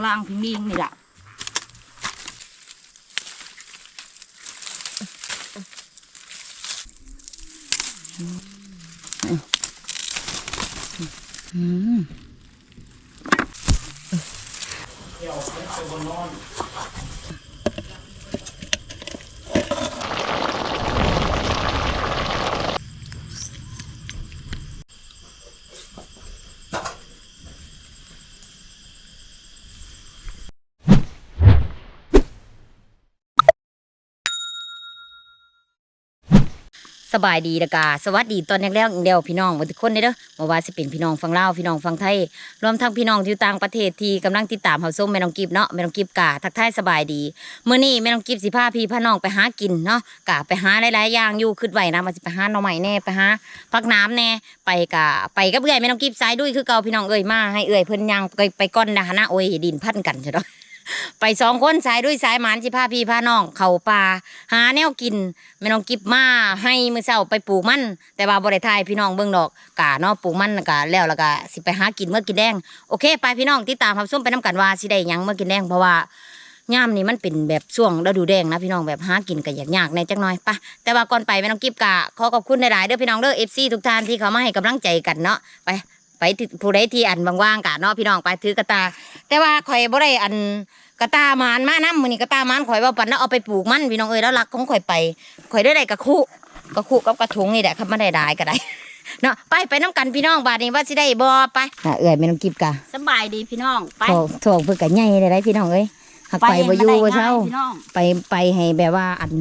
างล่างพิงลิงนี่แหละ สบายดีละกาสวัสดีตอนแรกๆอีกเดียวพี่น้องทุกคนเด้อบ่ว่าสิเป็นพี่น้องฟังเล่าพี่น้องฟังไทย รวมทั้งพี่น้องที่อยู่ต่างประเทศที่กำลังติดตามเฮาส้มแม่น้องกิบเนาะแม่น้องกิบกาทักทายสบายดีเมื้อนี้แม่น้องกิบสิพาพี่พาน้องไปหากินเนาะกะไปหาหลายๆอย่างอยู่คิดไว้นะว่าสิไปหาหน่อไม้แน่ไปหาผักน้ำแน่ไปกะไปกับเอื้อยแม่น้องกิบสายดุยคือเก่าพี่น้องเอ้ยมาให้เอื้อยเพิ่นย่างไปไปก่อนนะนะโอ้ยดินพันกันซะเนาะ ไปสองคนสายด้วยสายหมานสิพาพี่พาน้อง เข้าป่าหาแนวกินแม่น้องกิบมาให้มือเช้าไปปลูกมัน แต่ว่าบ่ได้ทายพี่น้องเบิ่งดอกกะเนาะปลูกมันกะแล้วแล้วก็สิไปหากินเมื่อกินแดงโอเค ไปพี่น้องติดตามรับส้มไปนํกันว่าสิได้หยังเมื่อกินแดงเพราะว่าย่ามนี่มันเป็นแบบช่วงฤดูแดงนะพี่น้องแบบหากินก็ยากๆในจักหน่อยไปะแต่ว่าก่อนไปแม่น้องกิบกะขอขอบคุณหลายๆเด้อพี่น้องเด้อ FC ทุกท่านที่เขามาให้กำลังใจกันเนาะไป ไปที่ผู้ใดที่อันว่างๆกะเนาะพี่น้องไปถือกระตา แต่ว่าข่อยบ่ได้อันกระตามานมาน้ำมือนี่กระตามานข่อยว่าปันแล้วเอาไปปลูกมันพี่น้องเอ้ยแล้วรักของข่อยไปข่อยได้ได้กระคุกระคุกับกระทุงนี่แหละครับไม่ได้ได้ก็ได้เนาะไปไปน้ำกันพี่น้องบาดนี้ว่าสิได้บ่ไปน่ะเอ้ยไม่ต้องกิบกะสบายดีพี่น้องไปโถโถเพื่อกะใหญ่เลยได้พี่น้องเอ้ยหักไปบ่อยู่บ่เช้าพี่น้องไปไปให้แบบว่าอัน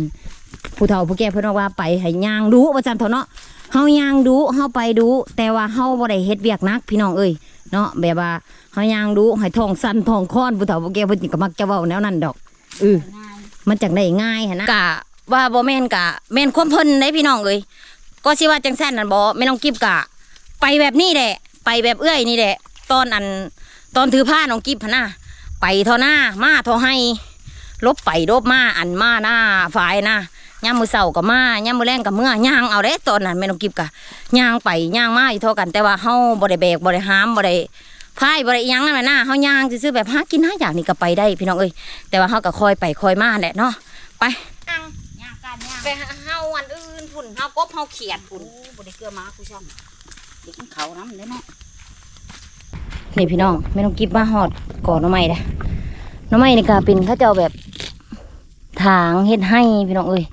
ผู้เฒ่าผู้แก่เพิ่นบอกว่าไปให้ย่างดูว่าซั่นเถอะเนาะ เฮาย่างดูเฮาไปดู แต่ว่าเฮาบ่ได้เฮ็ดเวียกหนัก พี่น้องเอ้ยเนาะแบบว่าเฮาย่างดูให้ท้องสั่นท้องค้อนผู้เฒ่าผู้แก่เพิ่นก็มักจะเว้าแนวนั้นดอกเออง่ายมันจังได้ง่ายหั่นนะกะว่าบ่แม่นกะแม่นความเพิ่นได้พี่น้องเอ้ยก็สิว่าจังซั่นนั่นบ่แม่น้องกิบกะ ไปแบบนี้แหละ ไปแบบเอื้อยนี่แหละ ตอนอันตอนถือผ้าน้องกิบพะนะไปเท่าหน้ามาเท่าให้ลบไปลบมาอันมาหน้าฝ่ายนะ ย่ามมือเสากับมาย่ามมือแรงกับเมื่อย่างเอาเด้ตอนนั้นแม่น้องกิบกะย่างไปย่างมาอีกเท่ากัน แต่ว่าเฮาบ่ได้แบกบ่ได้หามบ่ได้พายบ่ได้อิหยังนั่นแหละนะเฮาย่างซื่อๆแบบหากินหาอย่างนี้ก็ไปได้พี่น้องเอ้ยแต่ว่าเฮาก็คอยไปคอยมาแหละเนาะไปย่างย่างกันย่างไปเฮาอันอื่นพุ่นเฮากบเฮาเขียดพุ่นบ่ได้เกลือมาผู้ชมเด็กเขานำเด้เนาะนี่พี่น้องไม่ต้องกิบมาหอดก่อนหน้ำไม้นะหน้ำไม้นี่ก็เป็นเขาเจ้าแบบถางเฮ็ดให้พี่น้องเอ้ย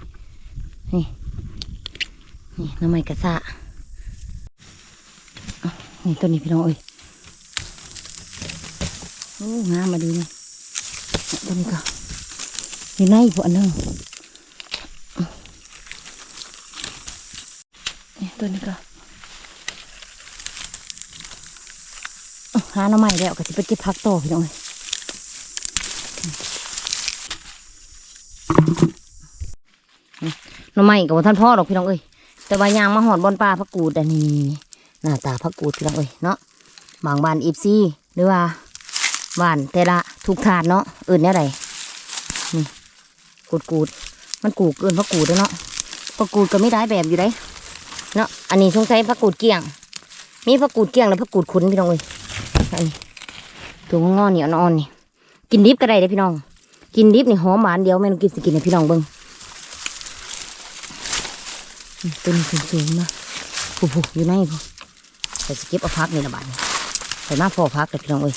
นี่ นี่น้ำไม้กระซะนี่ต้นนี้พี่น้องเอ้ยโอ้งามมาดีนี่ต้นนี้ก็อยู่ในพวกอันนึงนี่ต้นนี้ก็หาน้ำใหม่แล้วก็จะไปเก็บผักต่อพี่น้องเอ้ย น้ำใหม่กับท่านพ่อหรอกพี่น้องเอ้ยแต่ว่ายางมาหอดบอนปลาพักกูดอันนี้หน้าตาพักกูดพี่น้องเอ้ยเนาะบางบ้านอีฟซี่หรือว่าบ้านแต่ละทุกถาดเนาะอื่นเนี่ยไรนี่กูดกูดมันกูดเกินพักกูดแล้วเนาะพักกูดก็ไม่ได้แบบอยู่ได้เนาะอันนี้สงสัยพักกูดเกี่ยง มีพักกูดเกี่ยงแล้วพักกูดขุนพี่น้องเอ้ยอันนี้ตัวงอๆนี่อ่อนๆนี่กินดิบก็ได้เลยพี่น้อง กินดิบนี่หอมหวานเดียวไม่ต้องกินสิกินให้พี่น้องเบิ่ง ตัวนี้สูงๆนะผู้ผู้อยู่ในผู้แต่สเก็บเอาพักนี่ละบาทนี่มาพอพักเลยพี่น้องเอ้ย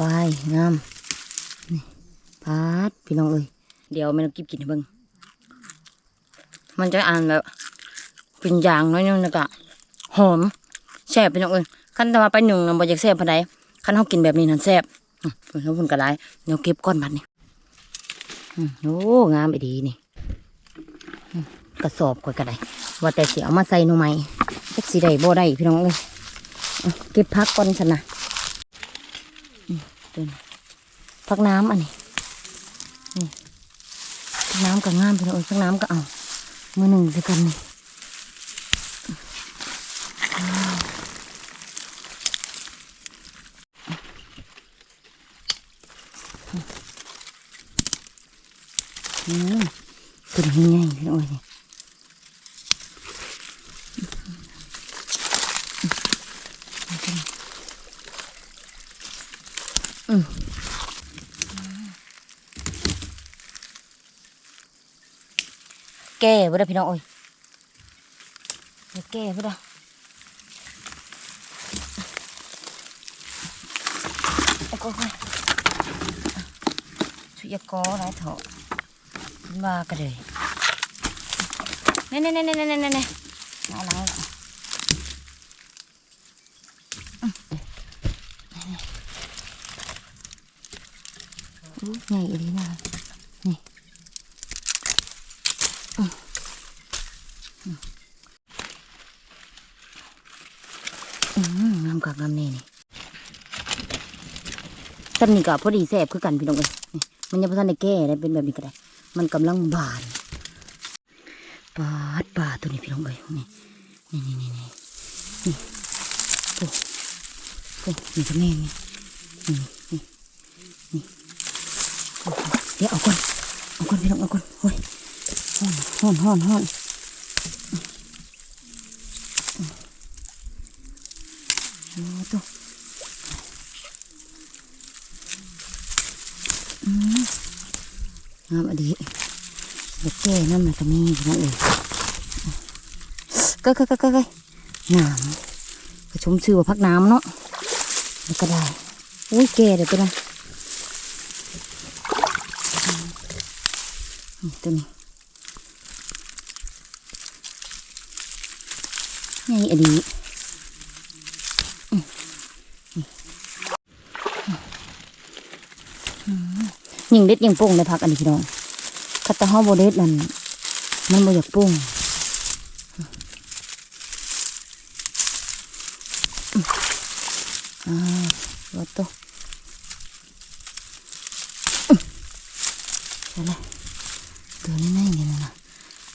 วายงามนี่พัดพี่น้องเอ้ยเดี๋ยวไม่ต้องกินกินให้เบิ่งมันจะอ่านแบบเป็นยางน้อยนึงนะกะหอมแซ่บเป็นอย่างอื่นขั้นต่ว่าไปหนึ่งน่ะบ่อยากแซ่บปานใดขั้นเขากินแบบนี้นั่นแซ่บ อืมเพิ่นเขาเพุ่นกระไรเดี๋ยวเก็บก้อนบัดนี่อืมโอ้งามไปดีนี่กระสอบกว่ากระไดว่าแต่สิเอามาใส่หน่อไม้จักสิได้บ่ได้พี่น้องเอ้ยเก็บพักก่อนฉันนะอืมตัวนี้พักน้ำอันนี้นี่พักน้ำก็งามพี่น้องเอ้ยพักน้ำก็เอามือหนึ่งสิกันนี่ Từng nhanh rồi nè Ừ. Kè bữa đây, Pinot ơi. Kè bữa đây. Ôi, coi coi. Chú giờ có lại thở. อหลายเถาะว่าก็เลยเน่เน่เน่เน่เน่เน่เน่เอาหลังอู้ใหญ่ดีนะนี่อืมอืมอืมงามกักงามแน่นี่ตำนี้ก็พอดีแซ่บคือกันพี่น้องเอ้ยมันยังบ่ทันได้แก่ได้เป็นแบบนี้ก็ได้ มันกำลังบานปาดปาตัวนี้พี่น้องเอ้ยนี่นี่นี่นี่นี่นี่โอ้โอ้นี่ก็แม่นี่นี่นี่นี่เดี๋ยวเอาก่อนเอาก่อนพี่น้องเอาก่อนโอ้ยห้อนห้อนฮ้อนฮ้อนโอ้ตัวอืม งามอดีเด็กแก่นั่นมันก็มีพี่น้องก็ก็ก็ก็ก็น้ำก็ชมชื่อว่าพักน้ำเนาะแล้วก็ได้อุ้ยแก่เดี๋ยวไปนะตัวนี้นี่อดีอืมอืมอืม ยิงเด็ดยิงโป่งในพักอันนี้พี่น้องคัตตาฮอโบเด็ดนั่นมันบ่อยากโป่งอ่าวัดตัวใช่เลยตัวนี้ไม่เนี่ยนะ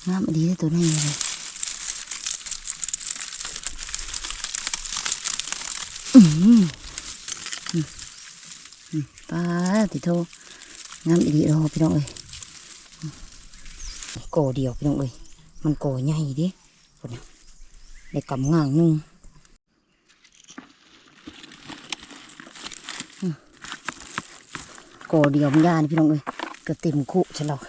งามดีเลยตัวนี้เลยอืมอืมอืมป้าติโท งามดีรอพี่น้องเอ้ยอืมโกอเดียวพี่น้องเอ้ยมันโกอใหญ่ดิคนน่ะได้กำง่างนึงโกเดียวมันยานพี่น้องเอ้ยเกือบเต็มคุฉันหรอก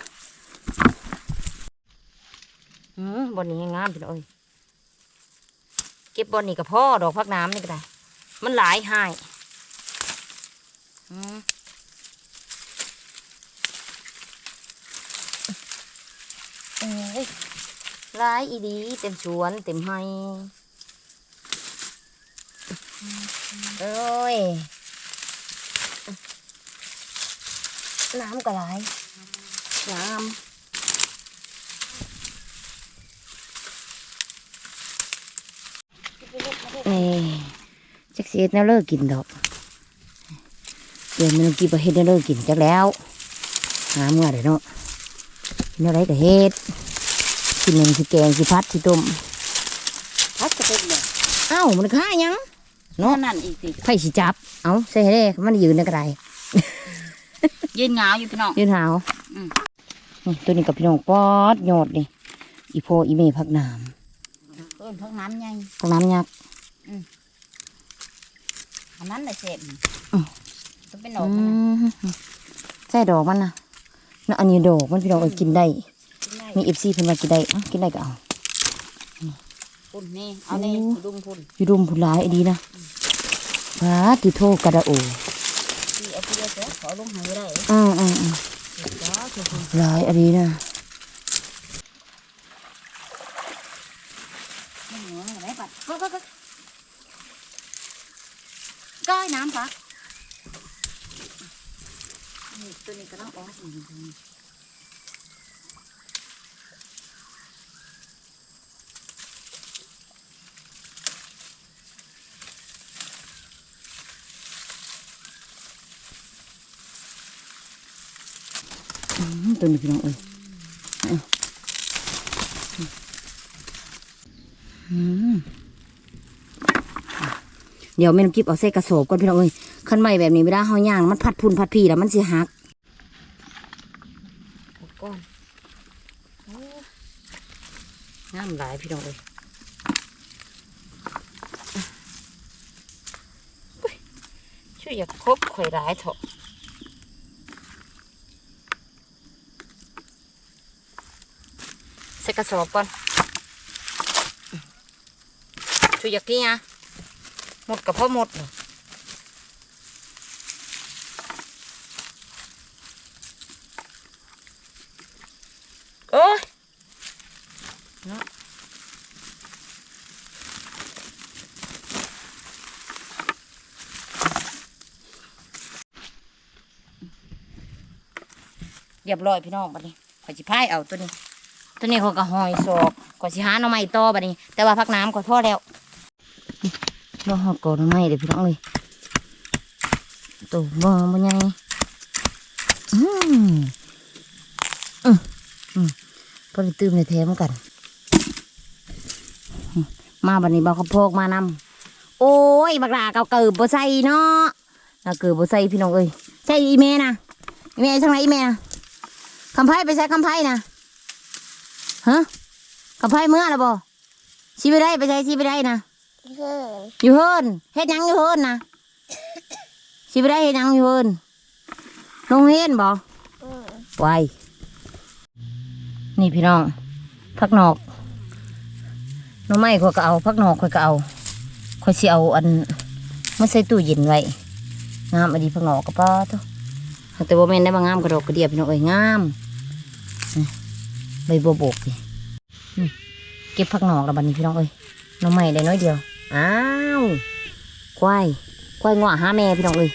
อืมบอนนี้งามพี่น้องเอ้ยเก็บบอนนี้กับพ่อดอกพักน้ำนี่ก็ได้ มันหลายหายอืมเอ้ย หลายอีดีเต็มสวนเต็มไฮเอ้ยน้ำก็ไหลายน้ำนี่จักเสียแนวเลิกกินดอกเดี๋ยวมันกินไปเฮ็ดแนวเลิกกินจักแล้วหาเมื่อเดี๋ยวเนาะกินอะไรก็เฮ็ด กินหนึ่งสิแกงสิพัดสิต้มพักจะเป็นเลยเอ้ามันค่าหยังเนาะนั่นอีกสิไผสิจับ เอ้าใส่ให้ได้มันยืนในกระไดยืนเหงาอยู่พี่น้องยืนหาวอืมนี่ตัวนี้กับพี่น้องปอดยอดนี่อีโพอีเมพักน้เอิ้นพักน้ำใหญ่ำพักน้ำยักษ์อันนั้นแหละเสร็จอืมต้องเป็นดอกอืมันนะมใส่ดอกมันนะน่ะอันนี้ดอกมันพี่น้องเอ้ยกินได้กินได้ มีเอฟซีเพิ่นว่ากินได้อะกินได้ก็เอาพุ่นนี่เอาในโอ้ดุมพุ่นอยู่รุมผุนหลายไอ้ดีนะพาติโทกระดาโอที่เอาที่เยอะขอลงหายได้อืมอืมอืมจ้าคือพุ่นหลายไอ้ดีนะไม่เหนืออะไรปัดก็ก็ก็ก้อยน้ำปักนี่ตัวนี้ก็ต้องออก ตัวนี้พี่น้องเอ้ยเดี๋ยวแม่น้ำกิบเอาใส่กระสอบก่อนพี่น้องเอ้ยคันใหม่แบบนี้เวลาเฮาย่าง มันพัดพุ่นพัดพีแล้วมันสิหักก้อนงามหลายพี่น้องเอ้ยช่วยอย่าครบข่อยร้ายเถอะ ใส่กระสอบก่อนช่วยอยากกี้นะหมดกับพ่อหมดเลยโอ้ยเนาะเรียบร้อยพี่น้องบัดนี้ขอยสิพายเอาตัวนี้ ตัวนี้เขาก็หอยศอกก็สิหาหน่อไม้ต่อบัดนี้ แต่ว่าพักน้ำก็พอแล้วรอหอกกอหน่อไม้เดี๋ยวพี่น้องเลยตัวบ่บ่ใหญ่อืมอืมอืมพอได้ตื่มในแถมกัน มาบัดนี้บ่เขาวโพกมานำโอ้ยบักหลาเก่าเกิดบ่ใส่เนาะน่าเกิดบ่ใส่พี่น้องเอ้ยใช่อีเมนะอีเมช่างไรอีเมนะคำไพ่ไปใช้คำไพ่นะ ฮะกับไพ่เมื่อละบ่ชีไปได้ไปใช้ชีไปได้นะอยู่เฮิรนเฮ็ดหยังอยู่เฮิรนนะชีไปได้เฮ็ดหยังอยู่เฮิรนโรงเรียนบ่ไวนี่พี่น้องพักนอกหน้องไม้ข่อยก็เอาพักนอกข่อยก็เอาข่อยสิเอาอันมาใส่ตู้เย็นไว้งามอดีพักนอกก็ป้าทุแต่ว่าแม่นได้มางามกระดอกกระเดียบพี่น้องเอ้ยงาม ใบบวบกนี่เก็บผักหนอกแล้วบัดนี้พี่น้องเอ้ยน้องใหม่ได้น้อยเดียว อ้าวควายควายงอหาแม่พี่น้องเอ้ย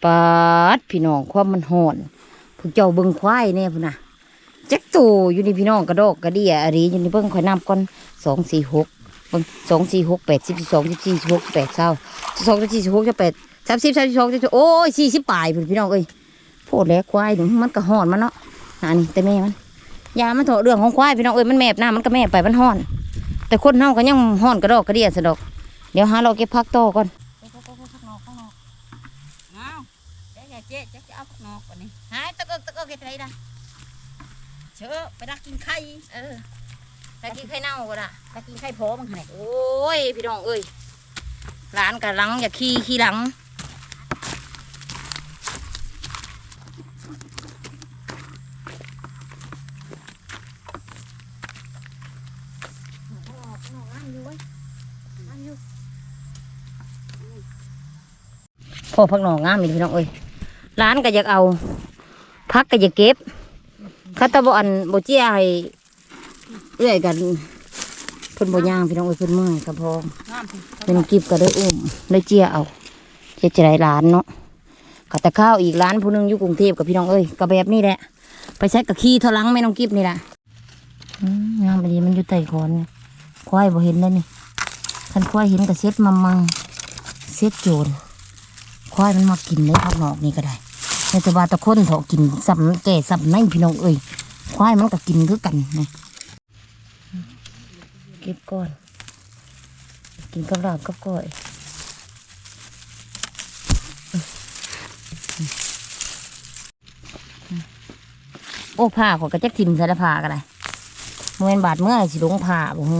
เปาดพี่น้องความมันหอนพวกเจ้าเบิ่งควายเนี่ยพุ่นน่ะ จ็คตูอยู่ในพี่น้องกระโดกกระเดียอะไรอยู่ในเบิ่งข่อยนำก่อนสองสี่หกเบิ่งสองสี่หกแปดสิบสองสิบสี่สิบหกแปดเศร้าสองสิบสี่สิบหกสิบแปดสามสิบสามสิบสองสิบโอ้ยสี่สิบปลายพี่น้องเอ้ยโพดแล้วควายหนึ่งมันก็ห่อนมันเนาะอันนี้แต่แม่มันยามันเถอะเรื่องของควายพี่น้องเอ้ยมันแมบหน้ามันก็แมบไปมันห่อน แต่คนเฮาก็ยังห่อนกระโดกกระเดียสะดอก เดี๋ยวหาเราเก็บพักโต่อก่อนอ้าเจ๊เจ๊เจ๊จะเอาผักนอกก่อนนี่หายตะเกิกตะเกิกเฮ็ดไรล่ะ เชื่อไปดักกินไข่เออแต่กินไข่เน่าก็ได้ดักกินไข่โผมันไงโอ้ยพี่น้องเอ้ยร้านกับหลังอย่าขี้ขี้หลังพอพักหนองงามอีกพี่น้องเอ้ยร้านก็อยากเอา พักก็อยากเก็บ คัตตาบอันโบเจียให้เอื้อยกันเพิ่นบ่ย่างพี่น้องเอ้ยเพิ่นเมื่อยก็พองามสิเป็นกิบก็ได้อุ้มได้เจียเอาเจะจะได้ร้านเนาะกับแต่ข้าวอีกร้านผู้หนึงอยู่กรุงเทพกับพี่น้องเอ้ยก็แบบนี้แหละ ไปใช้กับขี้ทะลังแม่น้องกิบนี่แหละอืมงามไปดีมันอยู่ใต้คอนนี่ควายบ่เห็นเลยนี่คันควายเห็นก็เซ็ดมังมังเซ็ดโจรควายมันมากินเลยพักนอกนี่ก็ได้ใน แต่ว่าตะคนเถาะกินสับแก่สับในพี่น้องเอ้ยควายมันก็กินคือกันนี่เก็บก่อน กินกับลาบกับก้อยโอ้ผ้าขอยกระจักทิมใส่ละผ้ากันเลยเมื่อนบาดเมื่อสิลงผ้าบ่ฮึ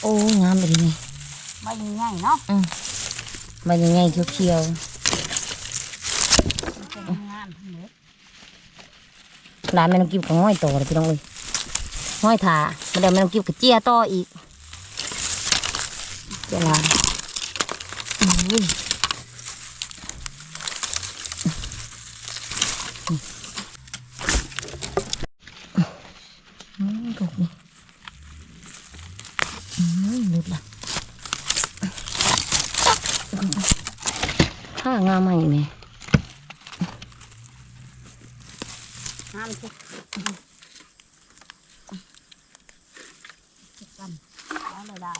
โอ้งามไปดีนี่ใบใหญ่ๆเนาะมันยังไงเขียวงามทั้งหมดๆ ร้านแม่น้องกิบกับห้อยโตเลยพี่น้องเลยห้อยถามันเดี๋ยวแม่น้องกิบกับเจียต่ออีกเจียลานอุ้ยอืมถูกนี่อืมหลุดละข้างามใหม่ไหม งามสิกันแล้วเลยได้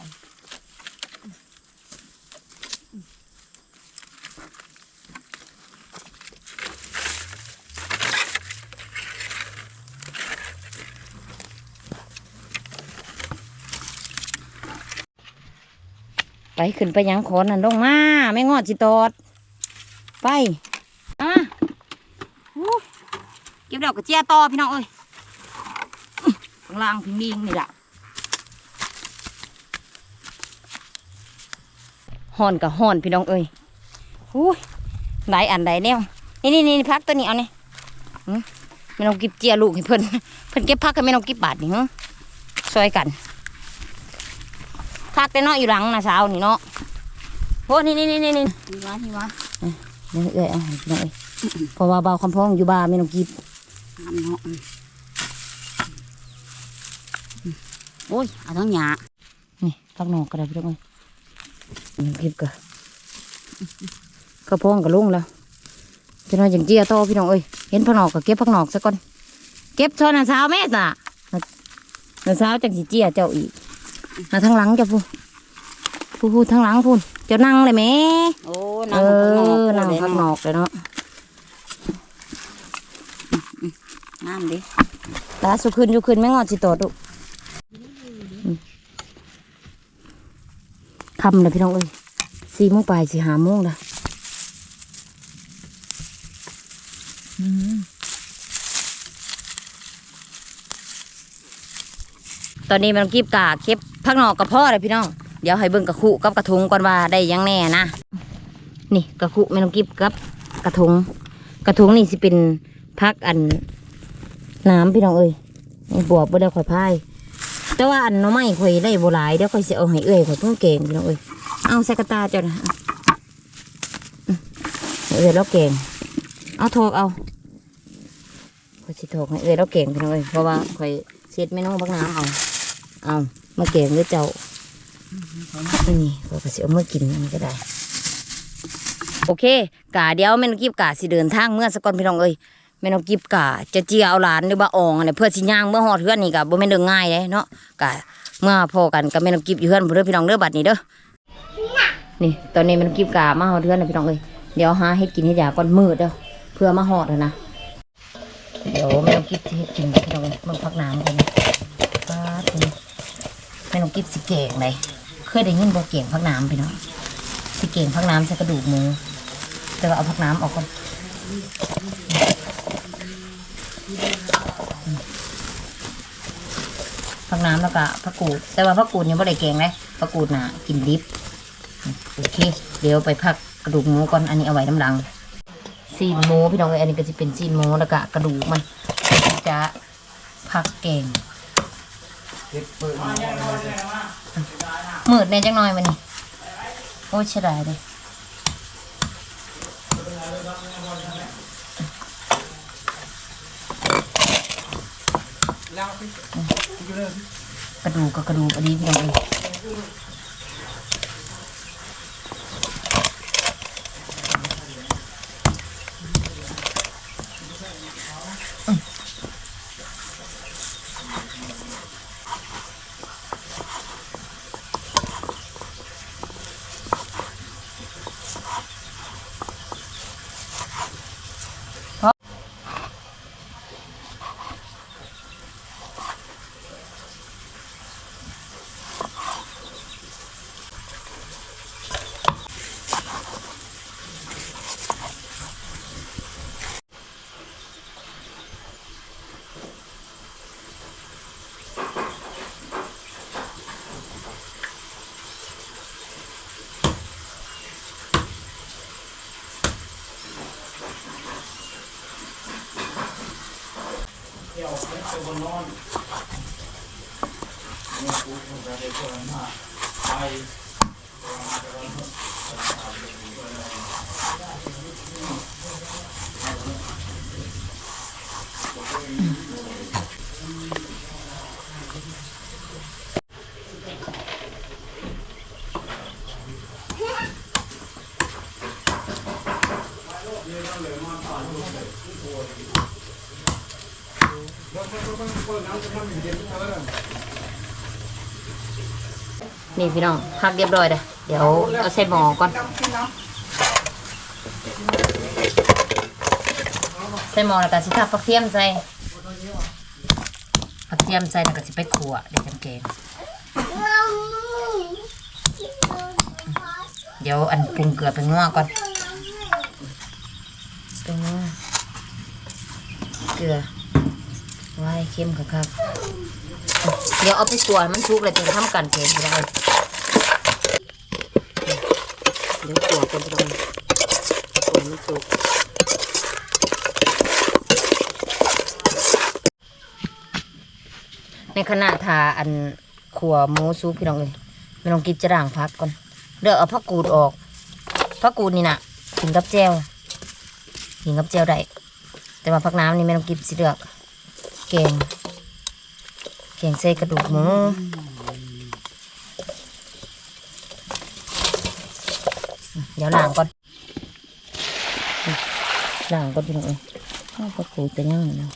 ไป ขึ้นไปยังขอนั่นลงมาไม่งอดจิตอด ไปอะเก็บดอกกระเจียต่อพี่น้องเอ้ยข้างล่างพิงลิงนี่แหละห่อนกับห่อนพี่น้องเอ้ยหูยหลายอันหลายแนวนี่นี่นี่พักตัวนี้เอาเนี่ยไม่ต้องกิบเจียลูกให้เพิ่นเพิ่นเก็บพักกันไม่ต้องกิบบาทนี่ฮะช่วยกัน พักแต่เนาะอยู่หลังนะสาวนี่เนาะโอ้นี่นี่นี่นี่นี่นี่วะนี่วะนี่เอ้ยเอาให้พี่น้องเอ้ยเพราะว่าเบาคำพ้องอยู่บ้านไม่ต้องกิบน้ำเนาะโอ้ยเอาทั้งหยานี่พักนอกก็ได้พี่น้องเอ้ยไม่ต้องกิบก็กระพ้องก็ลุ่งแล้วจะน้อยจังเจียโตอพี่น้องเอ้ยเห็นพักนอกก็เก็บพักนอกซะก่อนเก็บช้อนน่ะสาวแม่น่ะน่ะสาวจังสิเจียเจ้าอีก น่ะทางหลังเจ้าพูพูพูทางหลังพูนเจ้านั่งเลยแหม่โอ้เอน้ำพักนอกอนั่งพักนอกเลยเนาะน้ำดิตาสุขึ้นอยู่ขึ้นไม่งอดสิโตดุคำเลยพี่น้องเอ้ยสี่โมงปลายสี่หาโมงละ ตอนนี้มันกีบกาเก็บพักนอกกับพ่อเลยพี่น้อง เดี๋ยวให้เบิ่งกระคุกับกระทุงก่อนว่าได้ยังแน่นะ นี่กระคุไม่ต้องกีบกับกระทุงกระทุงนี่สิเป็นพักอันน้ำพี่น้องเอ้ยนี่บวบบ่ได้ข่อยพาย แต่ว่าอันน้อไม้ข่อยได้โบ่หลายเดี๋ยวข่อยสิเอาให้เอ้อยข่อยเพิ่งเก่งพี่น้องเอ้ยเอาใส่กระตาเจ้านะเอาอืมให้เอ้อยแล้วเก่งเอาถอกเอาข่อยสิถอกให้เอ้อยแล้วเก่งพี่น้องเอ้ยเพราะว่าข่อยเช็ดไม่น้องพักน้ำเอา เอามาเก่งด้วยเจ้านี่ข่อยก็สิเอามากินอันนี้ก็ได้ โอเคกาเดียวแม่นกีบกาสิเดินทางเมื่อสกอนพี่น้องเอ้ยแม่นกกิบกะจะเจียเอาหลานหรือว่าอองอะไรเพื่อสิย่างเมื่อหอดเพื่อนนี่กะบ่แม่นเรื่องง่ายเลยเนาะกะเมื่อพอกันกับแม่นกกิบอยู่เพื่อนบ่เด้อพี่น้องเด้อบัดนี้เด้อนี่ตอนนี้แม่นกกิบกะมาหอดเพื่อนนะพี่น้องเอ้ยเดี๋ยวหาเฮ็ดกินเฮ็ดยาก่อนมืดเด้อเพื่อมาหอดนะเดี๋ยวแม่นกกิบสิเฮ็ดกินพี่น้องเอ้ยเบิ่งพักน้ำกันนะ แม่นกกิบสิเก่งเลยเคยได้ยินบ่เก่งพักน้ำพี่น้องสิเก่งพักน้ำใส่กระดูกหมู แต่ว่าเอาพักน้ำออกก่อนผักน้ำแล้วก็ผักกูด แต่ว่าผักกูดยังไม่ได้แกงเลยผักกูดน่ะกินดิบโอเค เดี๋ยวไปพักกระดูกหมูก่อนอันนี้เอาไว้น้ำลังซีนหมูพี่น้องเอ้ยอันนี้ก็จะเป็นซีนหมูแล้วก็กระดูกมันจะผักแกง มืดแน่จังหน่อยมันนี่โอ้ยเสียดายเลยกระดูกกับกระดูกอันนี้พี่น้องเอ้ย นี่พี่น้องพักเรียบร้อยเลยเดี๋ยวเอาใส่หม้อก่อน ใส่หม้อแล้วก็สิทับผักเทียมใส่ผักเทียมใส่แล้วก็สิไปขัวเดี๋ยวจังแกงเดี๋ยวอันปรุงเกลือเป็นงัวก่อนเป็นงัวเกลือไว้เค็มครับ เดี๋ยวเอาไปตัวมันชุกเลยจึงทำกันเพลงไปเลยเดี๋ยวตัวกันไปเลยตัวมันชุกในขณะทาอันขัวหมูซุปพี่น้องเลยไม่ต้องกินจะด่างพักก่อนเดี๋ยวเอาผักกูดออกผักกูดนี่น่ะกินกับแจวกินกับแจวได้แต่ว่าผักน้ำนี่ไม่ต้องกินสิเลือกแกง แกงใส่กระดูกหมูเดี๋ยวล้างก่อนล้างก่อนพี่น้องเอ้ยข้าวปลาปูจะย่างเนาะ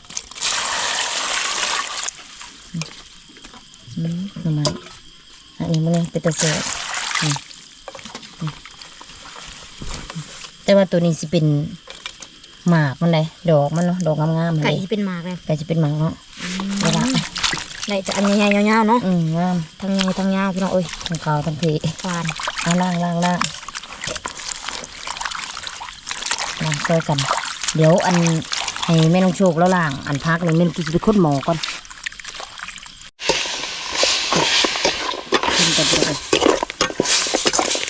อืมทำไมอันนี้มันเลยเป็นตะเสบอืมอืมแต่ว่าตัวนี้สิเป็นหมากมันเลยดอกมันเนาะดอกงามๆมันไก่เลยที่เป็นหมากเลยไก่จะเป็นหมากเนาะ เวลาไก่จะอันใหญ่ๆยาวๆเนาะอืมงามทั้งใหญ่ทั้งยาวพี่น้องเอ้ยทั้งขาวทั้งเพฟานเอาล่างล่างล่างล่างช่วยกัน เดี๋ยวอันให้แม่น้องโชคแล้วล่างอันพักเลยแม่น้องกินจะไปค้นหมอก่อนขึ้นกันไปเลย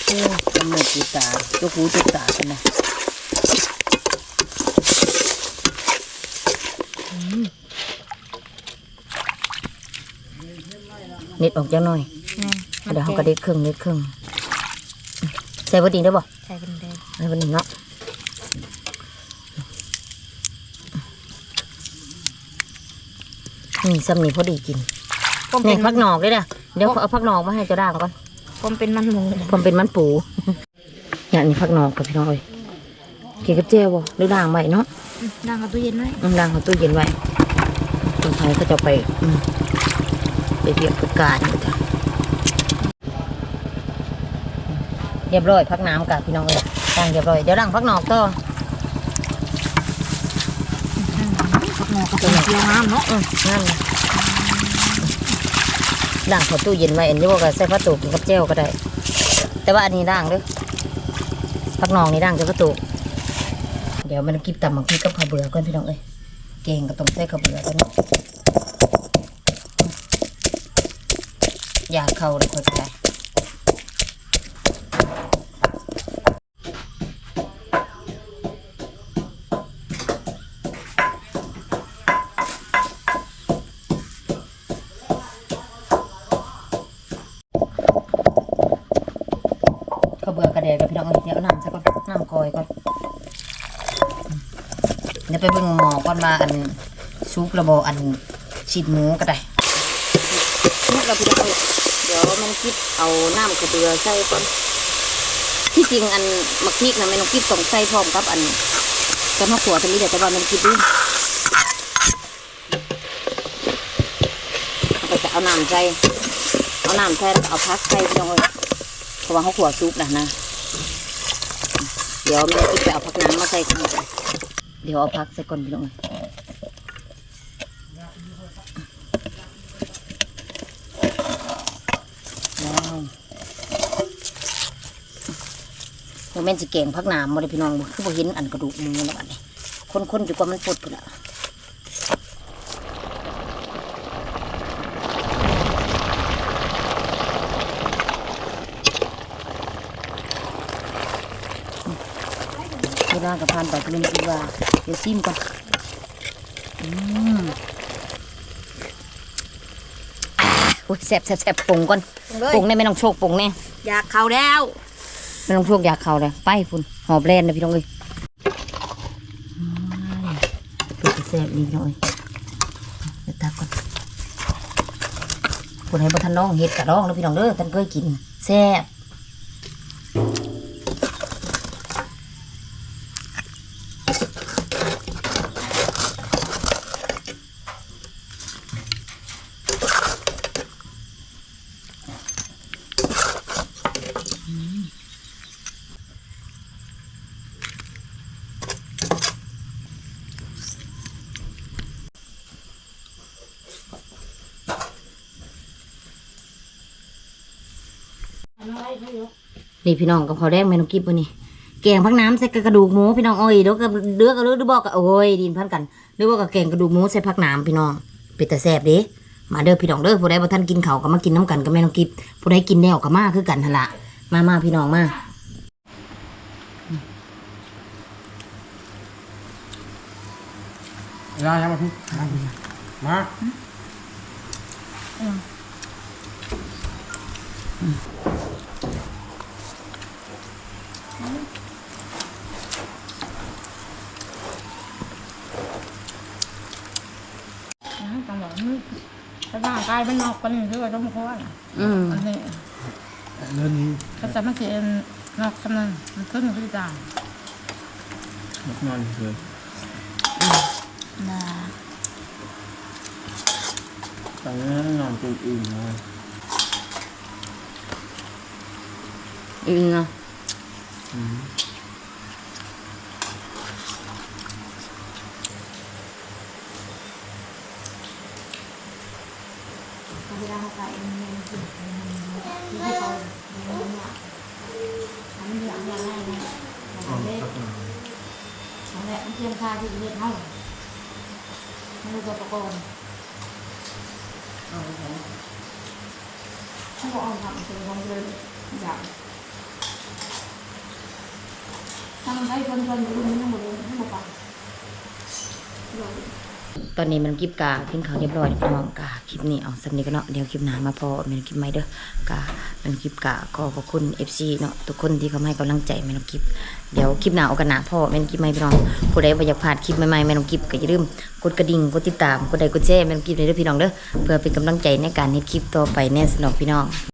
โอ้กำเนิดจีตาเจ้าหูเจ้าตากันนะ น็ดออกจังหน่อยเดี๋ยวเขาก็เด็ดครึ่งเด็ดครึ่งใส่บดีได้บ่ใส่เป็นแดงใส่บดีเนาะนี่ซ้ำนี่พอดีกินผมเป็นี่นพักหนอกเลยนะเดี๋ยวเอาพักหนอกมาให้เจ้าด่างก่อนผมเป็นมันหมูเลยผมเป็นมันปูอย่างนี้พักหนอกกับพี่น้องเอ้ยเกี่ยวกับเจียวบ่หรือด่างไว้เนาะนั่งกับตู้เย็นไว้อืมด่างเขาตู้เย็นไว้ตรงไทยเขาจะไปอืม ไปเรียกประกาศนี่จ้ะเรียบร้อยพักน้ำกับพี่น้องเอ้ยด่างเรียบร้อยเดี๋ยวด่างพักหนอกต่อกับหมอกับเป็นเกี๊ยวงามเนาะอืมนั่นเลยด่างเขาตู้เย็นไว้อันนี้ว่าก็ใส่ผ้าตูกกินกับเจลก็ได้ แต่ว่าอันนี้ด่างเด้วยพักนองนี่ด่างจะผ้าตูกเดี๋ยวมันกิบตำมักพี่กับข้าวเบื่อก่อนพี่น้องเอ้ยเก่งก็ต้องใส่ข้าวเบื่อกันเนาะ อยากเข้าเลยค่อยได้ข้าวเบื่อกระเดกกับพี่น้องเอ้ยเดี๋ยวน้ำใส่ก่อนน้ำกอยก่อนเดี๋ยวไปเบิ่งหมอก่อนมาอันซุประบออันฉีดหมูก็ได้นี่เราพี่น้อ ดี๋ยวแม่นองกิบเอาน้ำข้าวเบือใส่ก่อนที่จริงอันมักพริกนะแม่นองกิบต้องใส่พร้อมกับอันกับมะขัวทำนี้แต่ว่าแม่นองกิบดื้อเราจะเอาน้ำใส่เอาน้ำใส่แล้วเอาพักใส่พี่น้องเอ้ยเพราะว่าเขาขัวซุปนะนะเดี๋ยวแม่กิบไปเอาพักน้ำมาใส่ก่อนเดี๋ยวเอาพักใส่ก่อนพี่น้องเอ้ย ว้าว โมเมนสิเก่งพักหนามบ่ได้พี่น้องบ่คือบ่เห็นอันกระดูกมือแล้วบัดนี้คนๆอยู่กว่ามันปวดพุ่นละเวลากับพานไปก็เลยคิดว่าเดี๋ยวซิมก่อนอืมอ่าโอ้ยแซ่บแซ่บแซ่บปรุงก่อนเลยปรุงได้ไม่ต้องโชคปรุงแน่อยากเข้าแล้วไม่ต้องโชคอยากเขาเลยไปคุณหอบแลนนะพี่น้องเอ้ยอ้ายเป็นแซ่บดีพี่น้อยเดี๋ยวตากก่อนคุณให้บทันน้องเห็ดกระรองนะพี่น้องเด้อท่านเคยกินแซ่บ นี่พี่น้องกับข้าวแดงแม่น้องกิบวันนี้แกงพักน้ำใส่กระดูกหมูพี่น้องเอ้ยเดี๋ยวกับเดือกกับเลือดบอกกับโอ้ยดินพันกันหรือว่ากับแกงกระดูกหมูใส่พักน้ำพี่น้องเป็ดแต่แซ่บเด้มาเด้อพี่น้องเด้อผู้ใดบ่ทันกินข้าวก็มากินน้ำกันกับแม่น้องกิฟผู้ใดกินแล้วก็มาคือกันหั่นล่ะมามาพี่น้องมายายังมาพี่มาจังหวะนี้ถ้าร่างกาย มันนอกกันนี่คือว่าต้องคอนอืมอันนี้เรื่องนี้ก็จะมาเสียนอกคำนั้นมันขึ้นขึ้นจางนอนเลยนะตอนนี้นอนตื่นอื่นเลยอื่นเนาะนั่ะมันเพียงค่าที่เฮ็ดเฮามันรู้ตัวประกอบ เอาไปใส่เขาบอกเอาทำเป็นของเลยอยากทำให้คนคนรู้นี่ทั้ ตอนนี้ม่น้องกิฟกากินเขาเรียบร้อยพี่น้องกาคลิปนี้เอาสำเนียงกันเนาะเดี๋ยวคลิปหน้ามาพอแม่น้องกิฟใหม่เด้อกาแม่น้องกิฟกาขอขอบคุณ FC เนาะทุกคนที่เขาให้กำลังใจแม่น้องกิฟเดี๋ยวคลิปหน้าเอากันหน้าพ่อแม่น้องกิฟใหม่พี่น้องผู้ใดอยากพลาดคลิปใหม่ๆแม่น้องกิฟก็อย่าลืมกดกระดิ่งกดติดตามกดไลค์กดแชร์แม่น้องกิฟเลยเด้อพี่น้องเด้อเพื่อเป็นกำลังใจในการเฮ็ดคลิปต่อไปแน่สนองพี่น้อง